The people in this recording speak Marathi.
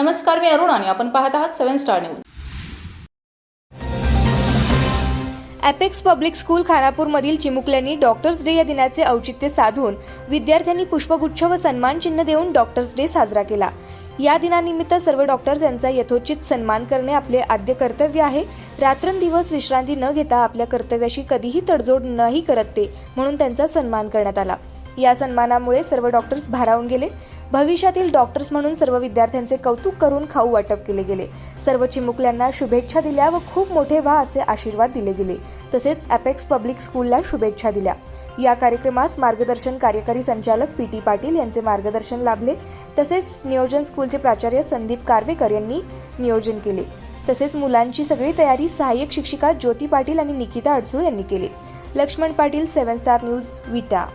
नमस्कार मी अरुण आणि आपण पाहत आहात seven star news. Apex public school खानापूरमधील चिमुकल्यांनी डॉक्टर्स डे या दिनाचे औचित्य साधून विद्यार्थ्यांनी पुष्पगुच्छ व सन्मान चिन्ह देऊन डॉक्टर्स डे साजरा केला. या दिनानिमित्त सर्व डॉक्टर्स यांचा यथोचित सन्मान करणे आपले आद्य कर्तव्य आहे. रात्रंदिवस विश्रांती न घेता आपल्या कर्तव्याशी कधीही तडजोड नाही करत ते म्हणून त्यांचा सन्मान करण्यात आला. या सन्मानामुळे सर्व डॉक्टर्स भारावून गेले. भविष्यातील डॉक्टर्स म्हणून सर्व विद्यार्थ्यांचे कौतुक करून खाऊ वाटप केले गेले. सर्व चिमुकल्यांना शुभेच्छा दिल्या व खूप मोठे व्हा असे आशीर्वाद दिले गेले. तसेच अपेक्स पब्लिक स्कूलला शुभेच्छा दिल्या. या कार्यक्रमास मार्गदर्शन कार्यकारी संचालक पी टी पाटील यांचे मार्गदर्शन लाभले. तसेच नियोजन स्कूलचे प्राचार्य संदीप कारवेकर यांनी नियोजन केले. तसेच मुलांची सगळी तयारी सहाय्यक शिक्षिका ज्योती पाटील आणि निकिता अडसूळ यांनी केली. Laxman Patil seven star news Vita.